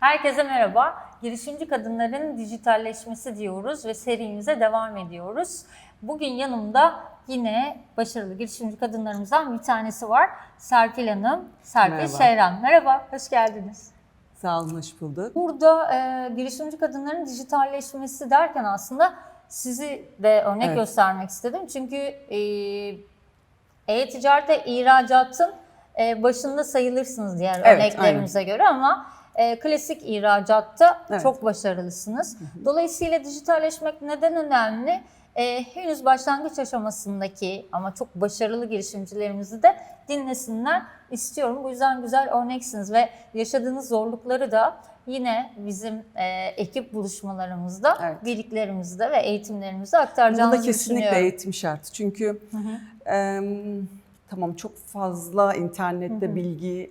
Herkese merhaba. Girişimci kadınların dijitalleşmesi diyoruz ve serimize devam ediyoruz. Bugün yanımda yine başarılı girişimci kadınlarımızdan bir tanesi var. Serpil Hanım, Serpil Merhaba. Şehran. Merhaba, hoş geldiniz. Sağ olun, hoş bulduk. Burada e, girişimci kadınların dijitalleşmesi derken aslında sizi de örnek Evet. göstermek istedim. Çünkü e, e-ticaret ve ihracatın e, başında sayılırsınız diğer Evet, örneklerimize göre ama e, klasik ihracatta Evet. çok başarılısınız. Dolayısıyla dijitalleşmek neden önemli? E, henüz başlangıç aşamasındaki ama çok başarılı girişimcilerimizi de dinlesinler istiyorum. Bu yüzden güzel örneksiniz ve yaşadığınız zorlukları da yine bizim e, ekip buluşmalarımızda, Evet. birliklerimizde ve eğitimlerimizde aktaracağınızı kesinlikle düşünüyorum. eğitim şart. Çünkü em, tamam çok fazla internette bilgi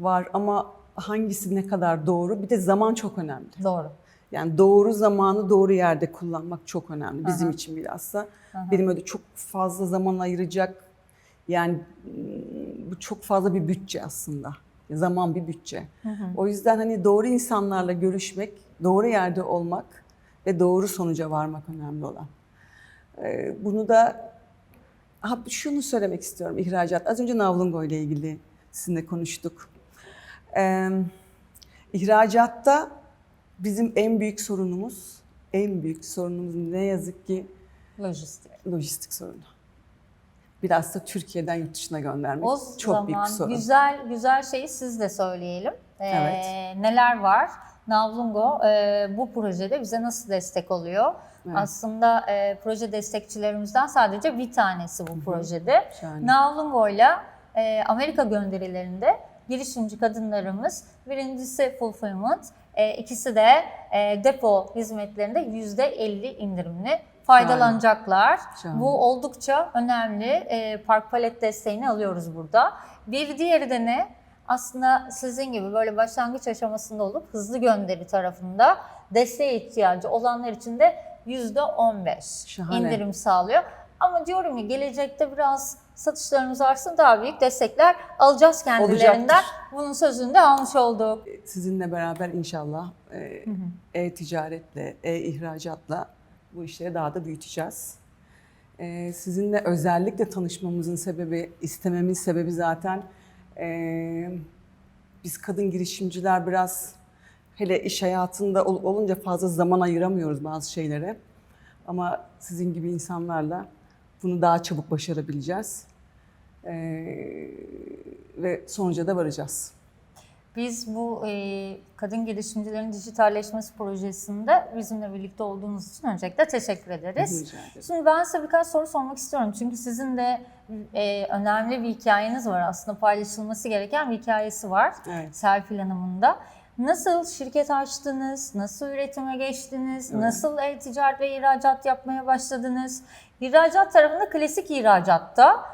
var ama hangisi ne kadar doğru? Bir de zaman çok önemli. Doğru. Yani doğru zamanı doğru yerde kullanmak çok önemli bizim için bilhassa. Benim öyle çok fazla zaman ayıracak yani bu çok fazla bir bütçe aslında. Zaman bir bütçe. O yüzden hani doğru insanlarla görüşmek, doğru yerde olmak ve doğru sonuca varmak önemli olan. Ee, Bunu da ha, şunu söylemek istiyorum ihracat. Az önce Navlungo ile ilgili sizinle konuştuk. Ee, ihracatta bizim en büyük sorunumuz, en büyük sorunumuz ne yazık ki Lojistik. lojistik sorunu. Biraz da Türkiye'den yurt dışına göndermek O çok zaman büyük sorun. güzel güzel şeyi siz de söyleyelim. Ee, Evet. Neler var? Navlungo e, bu projede bize nasıl destek oluyor? Evet. Aslında e, proje destekçilerimizden sadece bir tanesi bu projede. Şahane. Navlungo'yla e, Amerika gönderilerinde girişimci kadınlarımız birincisi fulfillment, e, ikisi de e, depo hizmetlerinde %50 indirimli faydalanacaklar. Şahane. Bu oldukça önemli. E, park palet desteğini alıyoruz burada. Bir diğeri de ne? Aslında sizin gibi böyle başlangıç aşamasında olup hızlı gönderi tarafında desteğe ihtiyacı olanlar için de %15 Şahane. indirim sağlıyor. Ama diyorum ya gelecekte biraz satışlarımız artsın daha büyük destekler alacağız kendilerinden. Olacaktır. Bunun sözünü de almış olduk. Sizinle beraber inşallah e, e-ticaretle, e-ihracatla bu işleri daha da büyüteceğiz. E, sizinle özellikle tanışmamızın sebebi, istememin sebebi zaten e, biz kadın girişimciler biraz hele iş hayatında ol- olunca fazla zaman ayıramıyoruz bazı şeylere. Ama sizin gibi insanlarla bunu daha çabuk başarabileceğiz. E, ve sonuca da varacağız. Biz bu e, kadın girişimcilerin dijitalleşmesi projesinde bizimle birlikte olduğunuz için öncelikle teşekkür ederiz. Şimdi ben size birkaç soru sormak istiyorum. Çünkü sizin de e, önemli bir hikayeniz var aslında paylaşılması gereken bir hikayesi var. Evet. Serpil Hanım'ın da. Nasıl şirket açtınız? Nasıl üretime geçtiniz? Evet. Nasıl e-ticaret ve ihracat yapmaya başladınız? İhracat tarafında klasik ihracatta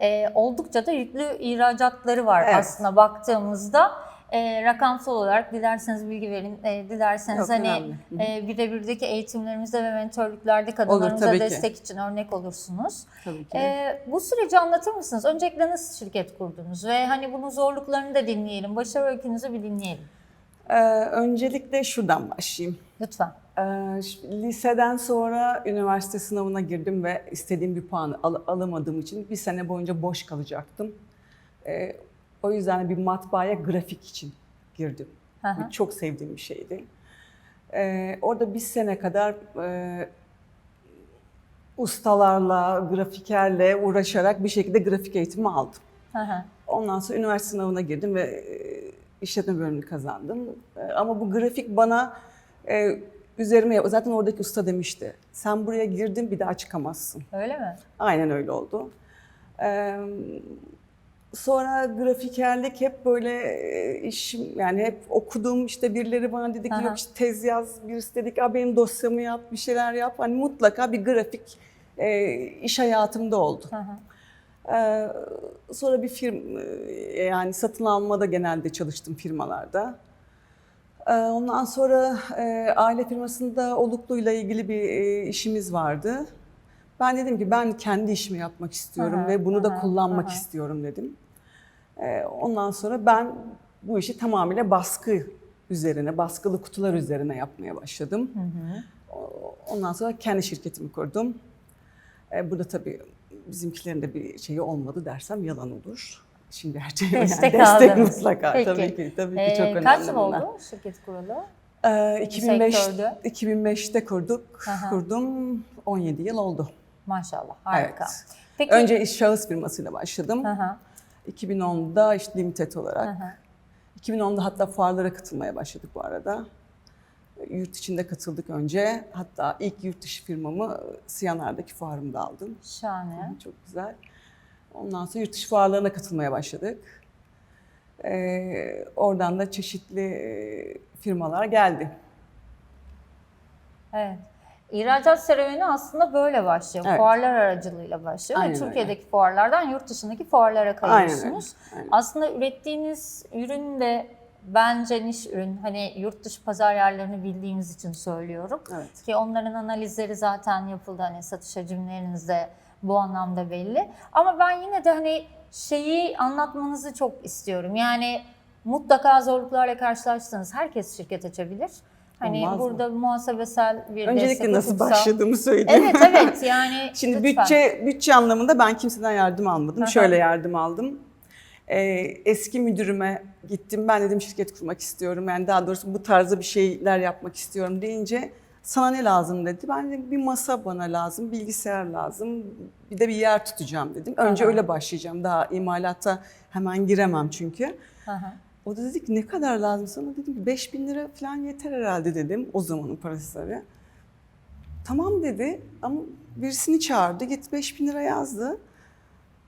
e, oldukça da yüklü ihracatları var Evet. aslında baktığımızda. E, rakamsal olarak dilerseniz bilgi verin, e, dilerseniz Yok, hani önemli. E, birebirdeki eğitimlerimizde ve mentörlüklerde kadınlarımıza ki. destek için örnek olursunuz. Tabii ki. E, bu süreci anlatır mısınız? Öncelikle nasıl şirket kurdunuz ve hani bunun zorluklarını da dinleyelim, başarı öykünüzü bir dinleyelim Ee, öncelikle şuradan başlayayım. lütfen. Ee, liseden sonra üniversite sınavına girdim ve istediğim bir puanı al- alamadığım için bir sene boyunca boş kalacaktım. Ee, o yüzden bir matbaaya grafik için girdim. Çok sevdiğim bir şeydi. Ee, orada bir sene kadar e, ustalarla, grafikerle uğraşarak bir şekilde grafik eğitimi aldım. Ondan sonra üniversite sınavına girdim ve e, işletme bölümünü kazandım. E, Ama bu grafik bana e, üzerime zaten oradaki usta demişti. Sen buraya girdin bir daha çıkamazsın. Öyle mi? Aynen öyle oldu. E, Sonra grafikerlik hep böyle işim yani hep okudum işte birileri bana dedi ki Aha. yok işte tez yaz birisi dedi ki "Aa, benim dosyamı yap bir şeyler yap hani mutlaka bir grafik e, iş hayatımda oldu. Ee, sonra bir firm e, yani satın almada genelde çalıştım firmalarda. Ee, ondan sonra e, aile firmasında Oluklu'yla ilgili bir e, işimiz vardı. Ben dedim ki ben kendi işimi yapmak istiyorum Aha, ve bunu da aha, kullanmak aha. istiyorum dedim. Ee, ondan sonra ben bu işi tamamıyla baskı üzerine, baskılı kutular üzerine yapmaya başladım. O- Ondan sonra kendi şirketimi kurdum. E, burada tabii bizimkilerin de bir şeyi olmadı dersem yalan olur. Şimdi her şey Destek yani destek mutlaka Peki. tabii ki tabii ki Ee, çok önemli. kaç yıl bunlar. oldu şirket kuralı? Ee, 2005 sektörde? 2005'te kurduk. Aha. Kurdum 17 yıl oldu. Maşallah harika. Evet. Peki, Önce iş şahıs firmasıyla başladım. Hı, 2010'da işte limited olarak. hı. 2010'da hatta fuarlara katılmaya başladık bu arada. Yurt içinde katıldık önce. Hatta ilk yurt dışı firmamı Siyanar'daki fuarımda aldım. Şahane. Çok güzel. Ondan sonra yurt dışı fuarlarına katılmaya başladık. Ee, oradan da çeşitli e, firmalar geldi. Evet. İhracat serüveni aslında böyle başlıyor. Evet. Fuarlar aracılığıyla başlıyor. Aynen ve öyle. Türkiye'deki fuarlardan yurt dışındaki fuarlara kayıyorsunuz. Aynen öyle. Aslında ürettiğiniz ürün de bence niş ürün. Hani yurt dışı pazar yerlerini bildiğimiz için söylüyorum. Evet. Ki onların analizleri zaten yapıldı. Hani satış hacimleriniz de bu anlamda belli. Ama ben yine de hani şeyi anlatmanızı çok istiyorum. Yani mutlaka zorluklarla karşılaştınız. Herkes şirket açabilir. Hani Olmaz mı? burada muhasebesel bir Öncelikle nasıl hukuksal- başladığımı söyleyeyim. Evet evet yani Şimdi lütfen. bütçe bütçe anlamında ben kimseden yardım almadım. Aha. Şöyle yardım aldım. Ee, eski müdürüme gittim. Ben dedim şirket kurmak istiyorum. Yani daha doğrusu bu tarzda bir şeyler yapmak istiyorum deyince sana ne lazım dedi. Ben de bir masa bana lazım, bilgisayar lazım. Bir de bir yer tutacağım dedim. Önce Aha. öyle başlayacağım. Daha imalata hemen giremem çünkü. Aha. O da dedi ki ne kadar lazım sana? Dedim ki 5000 lira falan yeter herhalde dedim. O zamanın parası tabii. Tamam dedi ama birisini çağırdı. Git 5000 lira yazdı.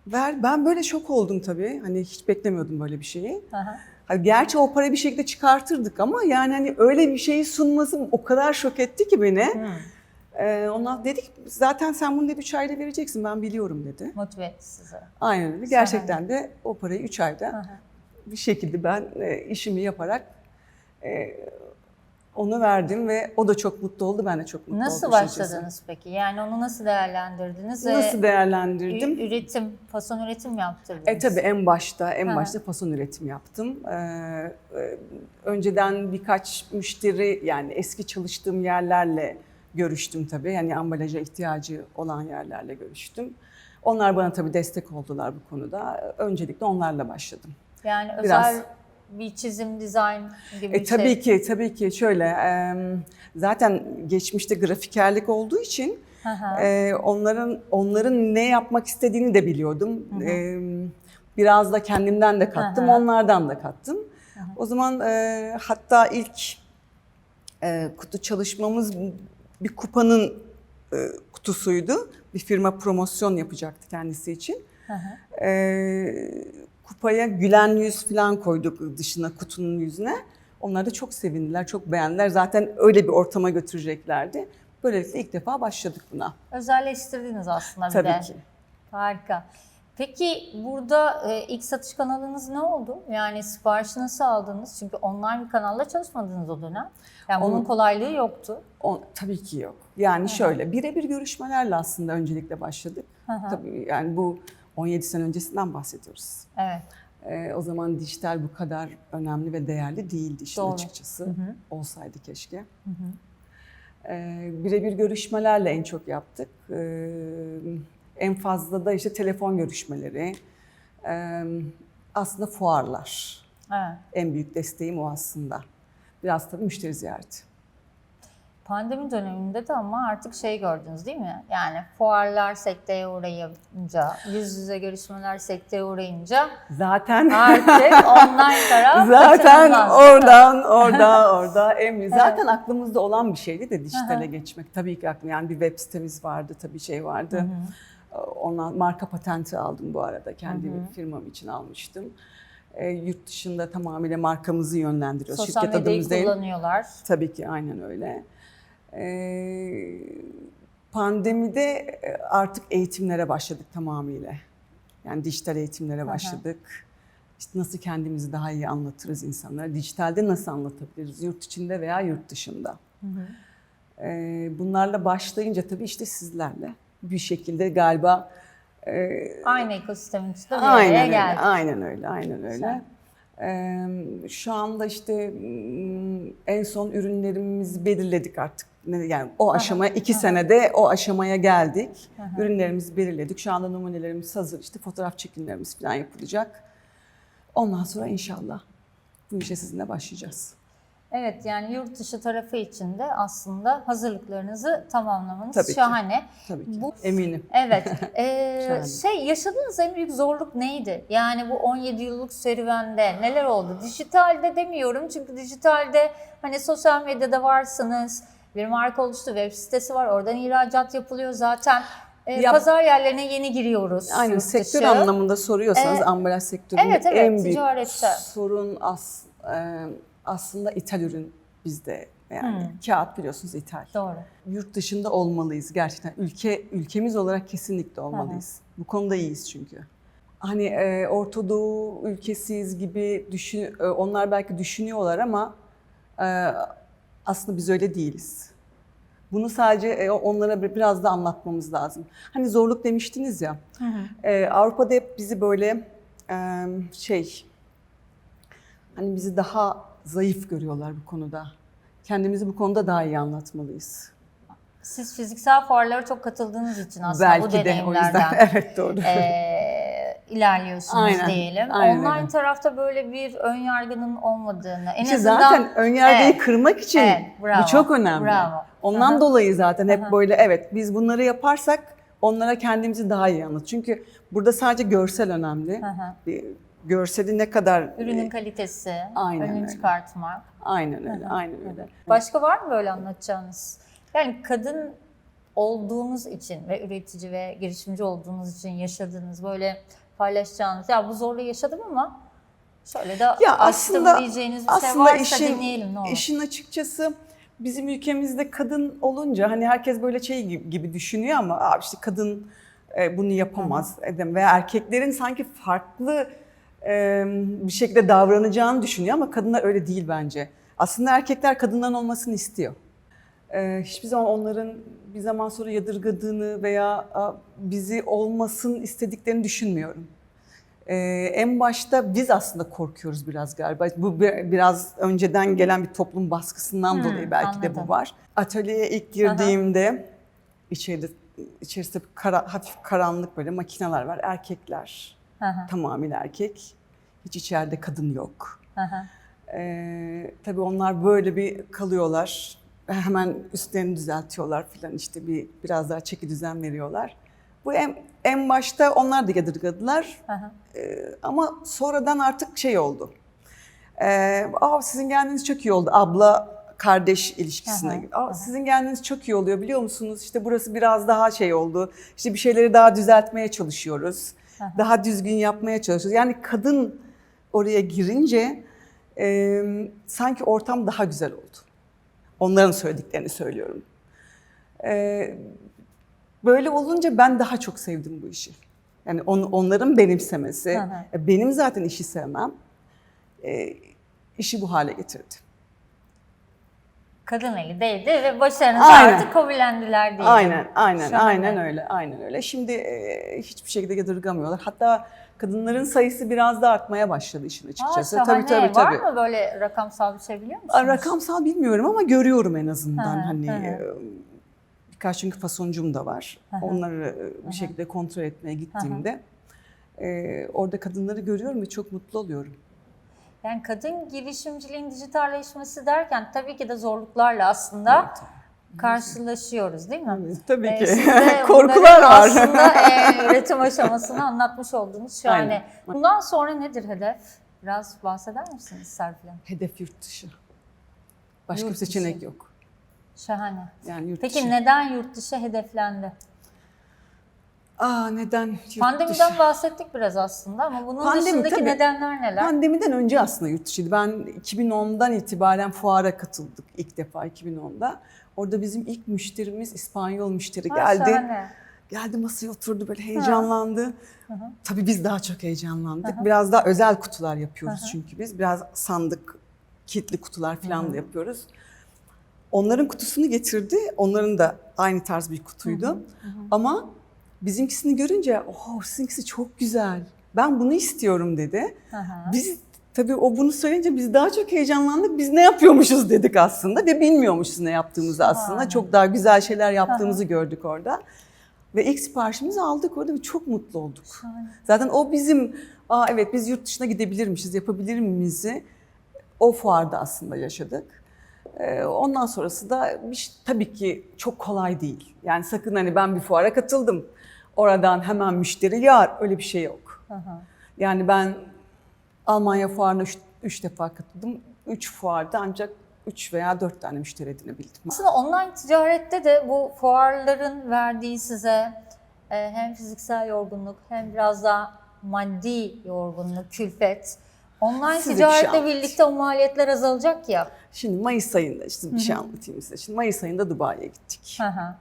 Ver. Ben böyle şok oldum tabii. Hani hiç beklemiyordum böyle bir şeyi. Aha. Gerçi o parayı bir şekilde çıkartırdık ama yani hani öyle bir şeyi sunması o kadar şok etti ki beni. Hmm, Ee, ona dedik zaten sen bunu dedi 3 ayda vereceksin ben biliyorum dedi. motive etti sizi. Aynen öyle. Gerçekten de o parayı 3 ayda Aha. bir şekilde ben e, işimi yaparak e, onu verdim ve o da çok mutlu oldu. Ben de çok mutlu Nasıl oldum. açıkçası. başladınız peki? Yani onu nasıl değerlendirdiniz? Nasıl değerlendirdim? Üretim, fason üretim yaptırdınız? E tabii en başta en hı. başta fason üretim yaptım. Ee, e, önceden birkaç müşteri yani eski çalıştığım yerlerle görüştüm tabii. Yani ambalaja ihtiyacı olan yerlerle görüştüm. Onlar bana tabii destek oldular bu konuda. Öncelikle onlarla başladım. Yani Biraz. Bir çizim, dizayn gibi E, bir tabii şey. ki, tabii ki şöyle. e, zaten geçmişte grafikerlik olduğu için e, onların onların ne yapmak istediğini de biliyordum. E, biraz da kendimden de kattım, hı. onlardan da kattım. O zaman e, hatta ilk e, kutu çalışmamız bir kupanın e, kutusuydu. Bir firma promosyon yapacaktı kendisi için. Hı hı. Kupaya gülen yüz falan koyduk dışına kutunun yüzüne. Onlar da çok sevindiler, çok beğendiler. Zaten öyle bir ortama götüreceklerdi. Böylelikle ilk defa başladık buna. Özelleştirdiniz aslında bir Tabii de. ki. Harika. Peki burada e, ilk satış kanalınız ne oldu? Yani siparişi nasıl aldınız? Çünkü online bir kanalla çalışmadınız o dönem. Yani bunun Onun- kolaylığı yoktu. O, tabii ki yok. Yani şöyle birebir görüşmelerle aslında öncelikle başladık. Hı hı. Tabii yani bu 17 sene öncesinden bahsediyoruz. Evet. Ee, o zaman dijital bu kadar önemli ve değerli değildi işin Doğru. açıkçası. Hı hı. Olsaydı keşke. Ee, birebir görüşmelerle en çok yaptık. Ee, en fazla da işte telefon görüşmeleri, ee, aslında fuarlar. Evet. En büyük desteğim o aslında. Biraz tabii müşteri ziyareti. Pandemi döneminde de ama artık şey gördünüz değil mi? Yani fuarlar sekteye uğrayınca, yüz yüze görüşmeler sekteye uğrayınca Zaten artık online taraf zaten oradan orada orada büyük. Zaten aklımızda olan bir şeydi de dijitale geçmek. Tabii ki aklım yani bir web sitemiz vardı, tabii şey vardı. Ona marka patenti aldım bu arada. Kendi firmam için almıştım. E, yurt dışında tamamıyla markamızı yönlendiriyoruz. Sosyal Şirket medyayı adımız değil. kullanıyorlar. Tabii ki aynen öyle. E, pandemide e, artık eğitimlere başladık tamamıyla. Yani dijital eğitimlere başladık. İşte nasıl kendimizi daha iyi anlatırız insanlara, dijitalde nasıl anlatabiliriz, yurt içinde veya yurt dışında. E, bunlarla başlayınca tabii işte sizlerle bir şekilde galiba e, Aynı ekosistemin içinde bir araya aynen öyle, geldik. aynen öyle, aynen öyle. Güzel. Ee, şu anda işte mm, en son ürünlerimizi belirledik artık. Yani o aşama iki senede o aşamaya geldik. Ürünlerimizi belirledik. Şu anda numunelerimiz hazır. İşte fotoğraf çekimlerimiz falan yapılacak. Ondan sonra inşallah bu işe sizinle başlayacağız. Evet yani yurt dışı tarafı için de aslında hazırlıklarınızı tamamlamanız Tabii ki. şahane. Tabii ki. Bu- Eminim. Evet. Şahane. şey yaşadığınız en büyük zorluk neydi? Yani bu 17 yıllık serüvende neler oldu? Dijitalde demiyorum çünkü dijitalde hani sosyal medyada varsınız. Bir marka oluştu, web sitesi var. Oradan ihracat yapılıyor zaten. Ee, Ya- pazar yerlerine yeni giriyoruz. Yurt sektör dışı. anlamında soruyorsanız Ee, ambalaj sektöründe evet, evet, en büyük ticarette. sorun as, e, aslında ithal ürün bizde. Yani Hmm. kağıt biliyorsunuz ithal. Doğru. Yurt dışında olmalıyız gerçekten. Ülke ülkemiz olarak kesinlikle olmalıyız. Bu konuda iyiyiz çünkü. Hani e, Orta Doğu ülkesiyiz gibi düşün, e, onlar belki düşünüyorlar ama e, aslında biz öyle değiliz. Bunu sadece e, onlara bir- biraz da anlatmamız lazım. Hani zorluk demiştiniz ya. e, Avrupa'da hep bizi böyle e, şey hani bizi daha zayıf görüyorlar bu konuda. Kendimizi bu konuda daha iyi anlatmalıyız. Siz fiziksel fuarlara çok katıldığınız için aslında bu Belki de o deneyimlerden. yüzden evet doğru. eee, ilerliyorsunuz Aynen, diyelim. aynen Online öyle. tarafta böyle bir ön yargının olmadığını, en İşte azından zaten ön yargıyı Evet. kırmak için Evet, bravo, bu çok önemli. bravo. Ondan Aha. dolayı zaten hep Aha. böyle evet biz bunları yaparsak onlara kendimizi daha iyi anlat. Çünkü burada sadece görsel önemli. Bir Görseli ne kadar ürünün kalitesi, Aynen önünü öyle. çıkartmak. aynen öyle, aynen öyle. Başka var mı böyle anlatacağınız? Yani kadın olduğunuz için ve üretici ve girişimci olduğunuz için yaşadığınız böyle paylaşacağınız ya bu zorluğu yaşadım ama şöyle de Ya aslında diyeceğiniz bir şey aslında varsa işin dinleyelim ne olur. işin açıkçası bizim ülkemizde kadın olunca hani herkes böyle şey gibi, gibi düşünüyor ama Aa işte kadın e, bunu yapamaz edem veya erkeklerin sanki farklı e, bir şekilde davranacağını düşünüyor ama kadınlar öyle değil bence. Aslında erkekler kadınların olmasını istiyor. E, hiçbir zaman onların bir zaman sonra yadırgadığını veya bizi olmasın istediklerini düşünmüyorum. Ee, en başta biz aslında korkuyoruz biraz galiba. Bu bir- biraz önceden gelen bir toplum baskısından Hmm, dolayı belki de anladım. bu var. Atölyeye ilk girdiğimde içeride içerisinde kara, hafif karanlık böyle makineler var. Erkekler. Hı, Tamamıyla erkek. Hiç içeride kadın yok. Ee, tabii onlar böyle bir kalıyorlar. Hemen üstlerini düzeltiyorlar filan işte bir biraz daha çeki düzen veriyorlar. Bu en, en başta onlar da yadırgadılar. Hı. Ee, ama sonradan artık şey oldu. Ee, Aa, sizin geldiğiniz çok iyi oldu. Abla kardeş ilişkisine. Gibi. Aa, hı. sizin geldiğiniz çok iyi oluyor biliyor musunuz? İşte burası biraz daha şey oldu. İşte bir şeyleri daha düzeltmeye çalışıyoruz. Hı. Daha düzgün yapmaya çalışıyoruz. Yani kadın oraya girince e, sanki ortam daha güzel oldu. Onların söylediklerini söylüyorum. Ee, böyle olunca ben daha çok sevdim bu işi. Yani on, onların benimsemesi, Hı hı. e, benim zaten işi sevmem, e, işi bu hale getirdi. Kadın eli değdi ve başarınızı Aynen. artık kabullendiler diyelim. Aynen, aynen, Şahane. aynen öyle, aynen öyle. Şimdi e, hiçbir şekilde yadırgamıyorlar. Hatta kadınların sayısı biraz da artmaya başladı işin açıkçası. şahane. Var mı böyle rakamsal bir şey biliyor musunuz? Rakamsal bilmiyorum ama görüyorum en azından hı, hani hı. e, birkaç çünkü fasoncum da var. Hı. Onları e, bir şekilde kontrol etmeye gittiğimde e, orada kadınları görüyorum ve çok mutlu oluyorum. Yani kadın girişimciliğin dijitalleşmesi derken tabii ki de zorluklarla aslında karşılaşıyoruz değil mi? Tabii Ee, ki. de Korkular var. Aslında e, üretim aşamasını anlatmış oldunuz. Şahane. Aynen. Bundan sonra nedir hedef? Biraz bahseder misiniz Serpil? Hedef yurt dışı. Başka Yurt bir seçenek dışı. yok. Şahane. Yani yurt Peki dışı. neden yurt dışı hedeflendi? Aa neden yurt Pandemiden dışı? bahsettik biraz aslında ama bunun Pandemi, dışındaki tabii. nedenler neler? Pandemiden önce aslında yurt dışıydı. Ben 2010'dan itibaren fuara katıldık ilk defa 2010'da. Orada bizim ilk müşterimiz İspanyol müşteri Ha, geldi. şahane. Geldi masaya oturdu böyle heyecanlandı. Hı hı. Tabii biz daha çok heyecanlandık. Hı hı. Biraz daha özel kutular yapıyoruz Hı hı. çünkü biz. Biraz sandık, kitli kutular falan da yapıyoruz. Onların kutusunu getirdi. Onların da aynı tarz bir kutuydu. Ama bizimkisini görünce, oh sizinkisi çok güzel. Ben bunu istiyorum dedi. Hı. Biz Tabii o bunu söyleyince biz daha çok heyecanlandık. Biz ne yapıyormuşuz dedik aslında ve bilmiyormuşuz ne yaptığımızı aslında. Şahane. Çok daha güzel şeyler yaptığımızı gördük orada. Ve ilk siparişimizi aldık orada ve çok mutlu olduk. Şahane. Zaten o bizim, aa evet biz yurt dışına gidebilirmişiz, yapabilir miyiz'i o fuarda aslında yaşadık. Ee, Ondan sonrası da tabii ki çok kolay değil. Yani sakın hani ben bir fuara katıldım. Oradan hemen müşteri yar öyle bir şey yok. Hı. Yani ben Almanya fuarına üç, üç defa katıldım. Üç fuarda ancak üç veya dört tane müşteri edinebildim. Aslında online ticarette de bu fuarların verdiği size e, hem fiziksel yorgunluk hem biraz daha maddi yorgunluk, külfet. Online Size şey ticaretle anlatayım. birlikte o maliyetler azalacak ya. Şimdi Mayıs ayında işte bir şey anlatayım size. Şimdi Mayıs ayında Dubai'ye gittik. Hı hı.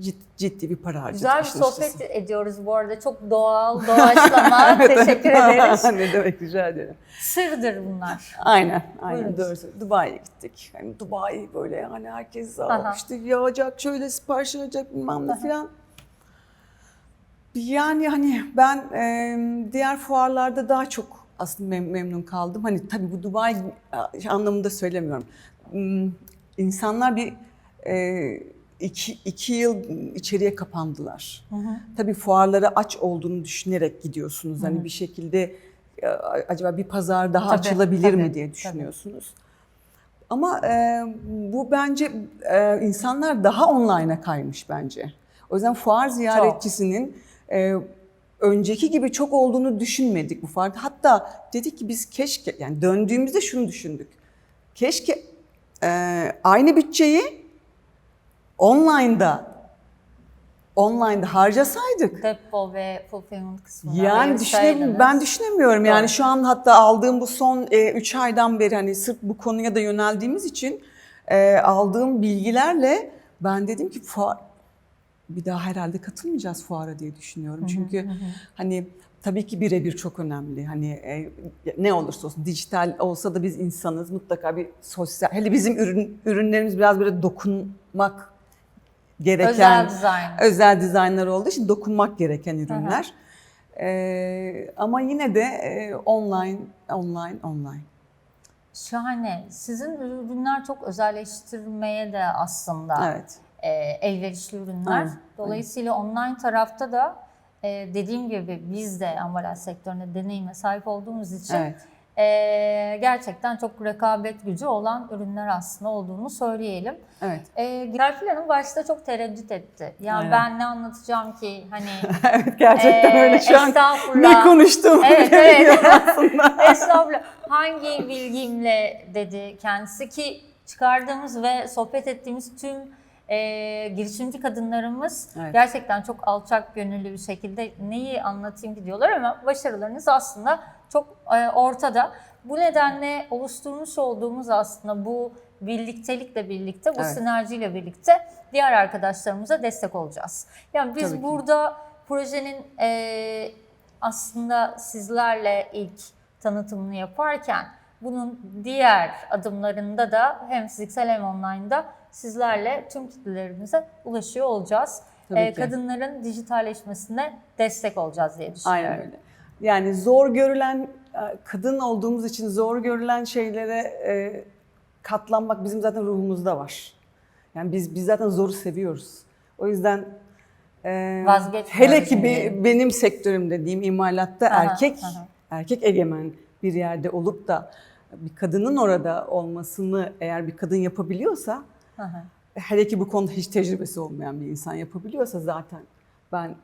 Ciddi, ciddi bir para harcadık. Güzel bir sohbet açıkçası. ediyoruz bu arada. Çok doğal, doğaçlama. Teşekkür ederiz. ne demek rica ederim. Sırdır bunlar. Aynen, aynen doğru. Dubai'ye gittik. Yani Dubai böyle yani herkes Aha. "Aa, işte yağacak, şöyle sipariş alacak bilmem ne filan. Yani hani ben e, diğer fuarlarda daha çok aslında mem- memnun kaldım. Hani tabii bu Dubai anlamında söylemiyorum. Hmm, İnsanlar bir e, iki, iki yıl içeriye kapandılar. Tabii fuarlara aç olduğunu düşünerek gidiyorsunuz. Hani bir şekilde e, acaba bir pazar daha Tabii, açılabilir tabii, mi diye tabii. düşünüyorsunuz. Ama e, bu bence e, insanlar daha online'a kaymış bence. O yüzden fuar ziyaretçisinin e, önceki gibi çok olduğunu düşünmedik bu fuarda. Hatta dedik ki biz keşke yani döndüğümüzde şunu düşündük. Keşke e, aynı bütçeyi online'da online'da harcasaydık. Depo ve fulfillment kısmına Yani düşünemiyorum, ben düşünemiyorum. Yani Doğru. şu an hatta aldığım bu son 3 aydan beri hani sırf bu konuya da yöneldiğimiz için e, aldığım bilgilerle ben dedim ki fuar bir daha herhalde katılmayacağız fuara diye düşünüyorum. Çünkü hani tabii ki birebir çok önemli. Hani e, ne olursa olsun dijital olsa da biz insanız mutlaka bir sosyal hele bizim ürün ürünlerimiz biraz böyle dokunmak gereken Özel dizayn. özel dizaynlar olduğu için dokunmak gereken ürünler. Ee, ama yine de e, online, online, online. Şahane. Sizin ürünler çok özelleştirmeye de aslında Evet. e, elverişli ürünler. Aynen, Dolayısıyla online tarafta da e, dediğim gibi biz de ambalaj sektöründe deneyime sahip olduğumuz için Evet. E, gerçekten çok rekabet gücü olan ürünler aslında olduğunu söyleyelim. Evet. E, Serpil Hanım başta çok tereddüt etti. Yani Aynen. ben ne anlatacağım ki hani evet gerçekten Ee, öyle şu an ne konuştuğumu Evet, evet. aslında. Estağfurullah. Hangi bilgimle dedi kendisi ki çıkardığımız ve sohbet ettiğimiz tüm e, girişimci kadınlarımız Evet. gerçekten çok alçak gönüllü bir şekilde neyi anlatayım ki diyorlar ama başarılarınız aslında çok e, ortada. Bu nedenle oluşturmuş olduğumuz aslında bu birliktelikle birlikte, bu Evet. sinerjiyle birlikte diğer arkadaşlarımıza destek olacağız. Yani biz Tabii ki. burada projenin e, aslında sizlerle ilk tanıtımını yaparken bunun diğer adımlarında da hem fiziksel hem online'da sizlerle tüm kitlelerimize ulaşıyor olacağız. Tabii Ee, ki. kadınların dijitalleşmesine destek olacağız diye düşünüyorum. Aynen öyle. Yani zor görülen, e, kadın olduğumuz için zor görülen şeylere e, katlanmak bizim zaten ruhumuzda var. Yani biz biz zaten zoru seviyoruz. O yüzden e, hele ki be- benim sektörümde diyeyim imalatta Aha, erkek aha. erkek egemen bir yerde olup da bir kadının orada olmasını eğer bir kadın yapabiliyorsa hı. hele ki bu konuda hiç tecrübesi olmayan bir insan yapabiliyorsa zaten ben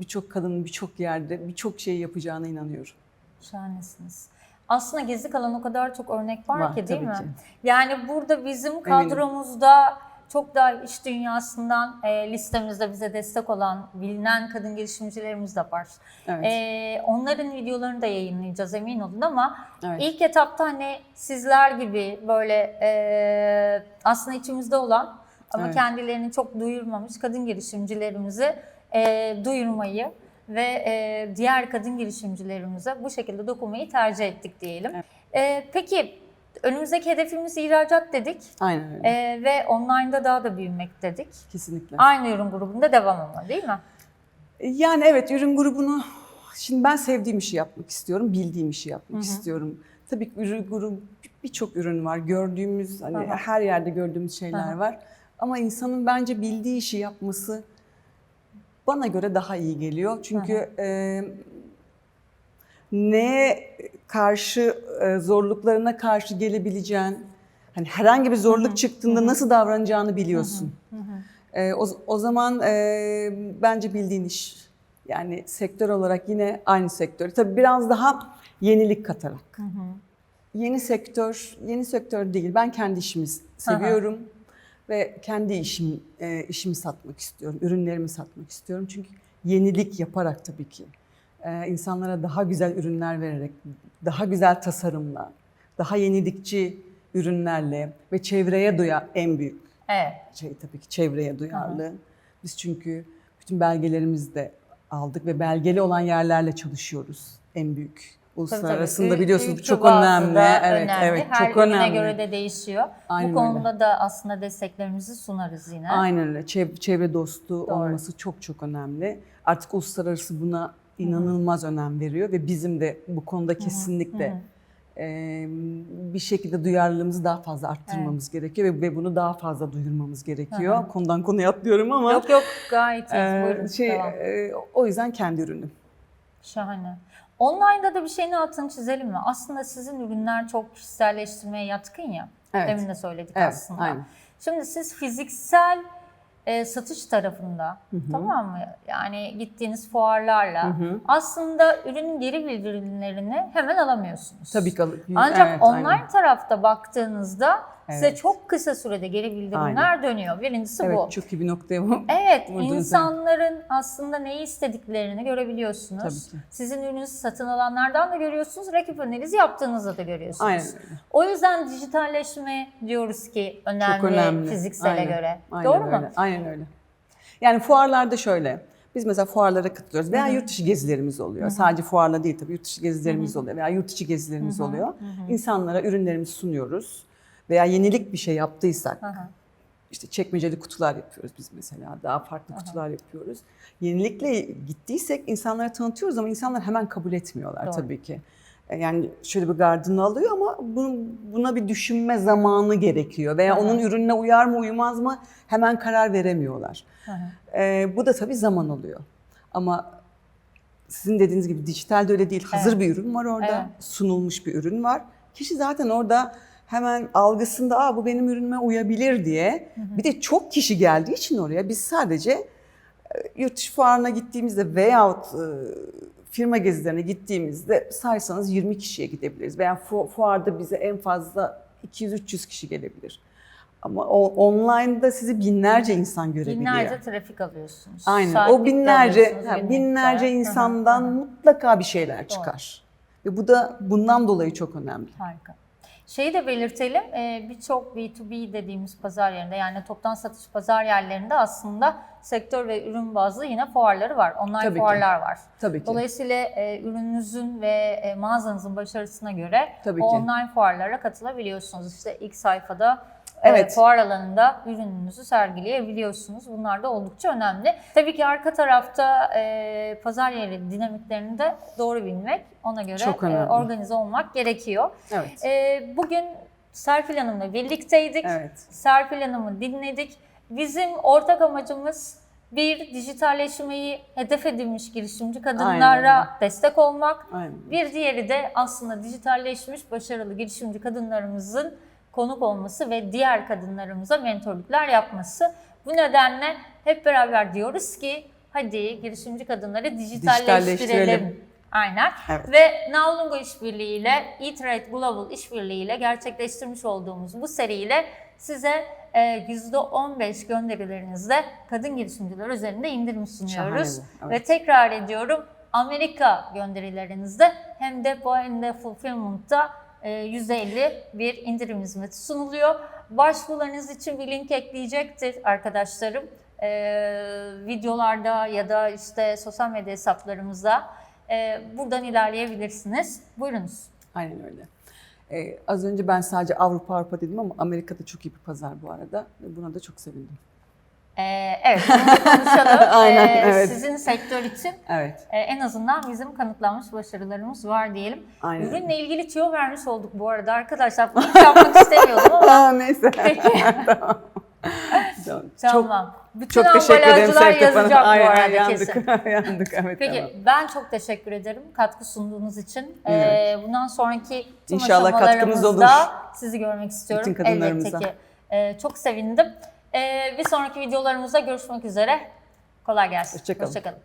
birçok kadının birçok yerde birçok şey yapacağına inanıyorum. Şahanesiniz. Aslında gizli kalan o kadar çok örnek var, Var, ki değil mi? ki. Yani burada bizim kadromuzda çok daha iş dünyasından e, listemizde bize destek olan bilinen kadın girişimcilerimiz de var. Evet. E, onların videolarını da yayınlayacağız emin olun ama Evet. ilk etapta hani sizler gibi böyle e, aslında içimizde olan ama Evet. kendilerini çok duyurmamış kadın girişimcilerimizi e, duyurmayı ve e, diğer kadın girişimcilerimize bu şekilde dokunmayı tercih ettik diyelim. E, peki önümüzdeki hedefimiz ihracat dedik Aynen öyle. e, ve online'da daha da büyümek dedik. Kesinlikle. Aynı ürün grubunda devam ama değil mi? Yani evet ürün grubunu Şimdi ben sevdiğim işi yapmak istiyorum, bildiğim işi yapmak istiyorum. Tabii ki ürün, ürün- birçok ürün var. Gördüğümüz, hani Aha. her yerde gördüğümüz şeyler Aha. var. Ama insanın bence bildiği işi yapması bana göre daha iyi geliyor. Çünkü e, neye karşı, e, zorluklarına karşı gelebileceğin, hani herhangi bir zorluk çıktığında nasıl davranacağını biliyorsun. E, o, o zaman e, bence bildiğin iş. Yani sektör olarak yine aynı sektör. Tabii biraz daha yenilik katarak. Yeni sektör, yeni sektör değil. Ben kendi işimi seviyorum ve kendi işim e, işimi satmak istiyorum. Ürünlerimi satmak istiyorum. Çünkü yenilik yaparak tabii ki e, insanlara daha güzel ürünler vererek, daha güzel tasarımla, daha yenilikçi ürünlerle ve çevreye duya en büyük Evet. şey tabii ki çevreye duyarlı. Biz çünkü bütün belgelerimizi de aldık ve belgeli olan yerlerle çalışıyoruz. En büyük uluslararasında biliyorsunuz çok önemli. Evet, önemli. evet Her çok önemli. göre de değişiyor. Aynen Bu öyle. konuda da aslında desteklerimizi sunarız yine. Aynen öyle. Çev- çevre dostu Doğru. olması çok çok önemli. Artık uluslararası buna inanılmaz önem veriyor ve bizim de bu konuda kesinlikle e, bir şekilde duyarlılığımızı daha fazla arttırmamız gerekiyor ve, ve bunu daha fazla duyurmamız gerekiyor. Konudan konuya atlıyorum ama Yok yok gayet iyi. e, Buyurun. şey e, o yüzden kendi ürünüm. Şahane. Online'da da bir şeyin altını çizelim mi? Aslında sizin ürünler çok kişiselleştirmeye yatkın ya. Evet. Demin de söyledik Evet, aslında. aynen. Şimdi siz fiziksel e, satış tarafında tamam mı? Yani gittiğiniz fuarlarla aslında ürünün geri bildirimlerini hemen alamıyorsunuz. Tabii ki. Ancak evet, online aynen. tarafta baktığınızda size Evet. çok kısa sürede geri bildirimler dönüyor. Birincisi Evet bu. çok iyi bir noktaya bu. Evet, evet. insanların aslında neyi istediklerini görebiliyorsunuz. Tabii ki. Sizin ürününüzü satın alanlardan da görüyorsunuz, rakip analizi yaptığınızda da görüyorsunuz. Aynen. O yüzden dijitalleşme diyoruz ki önemli, Çok önemli. fiziksele Aynen. göre. Aynen Doğru mu? öyle. Aynen öyle. Yani fuarlarda şöyle. Biz mesela fuarlara katılıyoruz veya yurt dışı gezilerimiz oluyor. Sadece fuarla değil tabii yurt dışı gezilerimiz oluyor veya yurt içi gezilerimiz oluyor. İnsanlara ürünlerimizi sunuyoruz veya yenilik bir şey yaptıysak hı. işte çekmeceli kutular yapıyoruz biz mesela. Daha farklı kutular yapıyoruz. Yenilikle gittiysek insanlara tanıtıyoruz ama insanlar hemen kabul etmiyorlar Doğru. tabii ki. E, Yani şöyle bir gardını alıyor ama buna bir düşünme zamanı gerekiyor. Veya hı. onun ürününe uyar mı uymaz mı hemen karar veremiyorlar. Hı hı. E, bu da tabii zaman alıyor. Ama sizin dediğiniz gibi dijitalde öyle değil. Hazır Evet. bir ürün var orada. Evet. Sunulmuş bir ürün var. Kişi zaten orada hemen algısında Aa, bu benim ürünüme uyabilir diye. Bir de çok kişi geldiği için oraya biz sadece e, yurt dışı fuarına gittiğimizde veyahut e, firma gezilerine gittiğimizde saysanız 20 kişiye gidebiliriz. Veya fu- fuarda bize en fazla 200-300 kişi gelebilir. Ama o online'da sizi binlerce insan görebiliyor. Binlerce trafik alıyorsunuz. Aynen. Saatlik o binlerce ha, binlerce Hı hı, insandan hı hı. mutlaka bir şeyler çıkar. Ve bu da bundan dolayı çok önemli. Harika. Şeyi de belirtelim, e, birçok B2B dediğimiz pazar yerinde yani toptan satış pazar yerlerinde aslında sektör ve ürün bazlı yine fuarları var. Online Tabii ki. fuarlar var. Tabii ki. Dolayısıyla e, ürününüzün ve e, mağazanızın başarısına göre Tabii ki. online fuarlara katılabiliyorsunuz. İşte ilk sayfada e, Evet. fuar alanında ürününüzü sergileyebiliyorsunuz. Bunlar da oldukça önemli. Tabii ki arka tarafta e, pazar yeri dinamiklerini de doğru bilmek, ona göre e, organize olmak gerekiyor. Evet. E, bugün Serpil Hanım'la birlikteydik. Evet. Serpil Hanım'ı dinledik. Bizim ortak amacımız bir dijitalleşmeyi hedef edilmiş girişimci kadınlara destek olmak. Aynen. Bir diğeri de aslında dijitalleşmiş başarılı girişimci kadınlarımızın konuk olması ve diğer kadınlarımıza mentorluklar yapması. Bu nedenle hep beraber diyoruz ki hadi girişimci kadınları dijitalleştirelim. Dijitalleştirelim. Aynen. Evet. Ve Navlungo işbirliğiyle, E-Trade Global işbirliğiyle gerçekleştirmiş olduğumuz bu seriyle size e, %15 gönderilerinizde kadın girişimciler üzerinde indirim sunuyoruz. Şahane bu, Ve evet. tekrar ediyorum Amerika gönderilerinizde hem de bu hem de Fulfillment'ta e, %50 bir indirim hizmeti sunuluyor. Başvurularınız için bir link ekleyecektir arkadaşlarım. E, videolarda ya da işte sosyal medya hesaplarımızda e, buradan ilerleyebilirsiniz. Buyurunuz. Aynen öyle. Ee, az önce ben sadece Avrupa Avrupa dedim ama Amerika'da çok iyi bir pazar bu arada. Buna da çok sevindim. Ee, evet, bunu konuşalım. Aynen, Ee, evet. Sizin sektör için Evet. e, en azından bizim kanıtlanmış başarılarımız var diyelim. Aynen. Ürünle ilgili tüyo vermiş olduk bu arada arkadaşlar. Bunu hiç yapmak istemiyordum ama neyse. peki. tamam. Tamam. Bütün Çok, teşekkür ederim ambalajcılar Sertap Hanım. yazacak bu Aynen, arada yandık. kesin. yandık evet Peki tamam. ben çok teşekkür ederim katkı sunduğunuz için. Ee, Evet. bundan sonraki tüm İnşallah katkımız aşamalarımızda sizi görmek istiyorum. Bütün kadınlarımıza. Elbette ki. Ee, çok sevindim. Ee, bir sonraki videolarımızda görüşmek üzere. Kolay gelsin. Hoşça kalın. Hoşça kalın.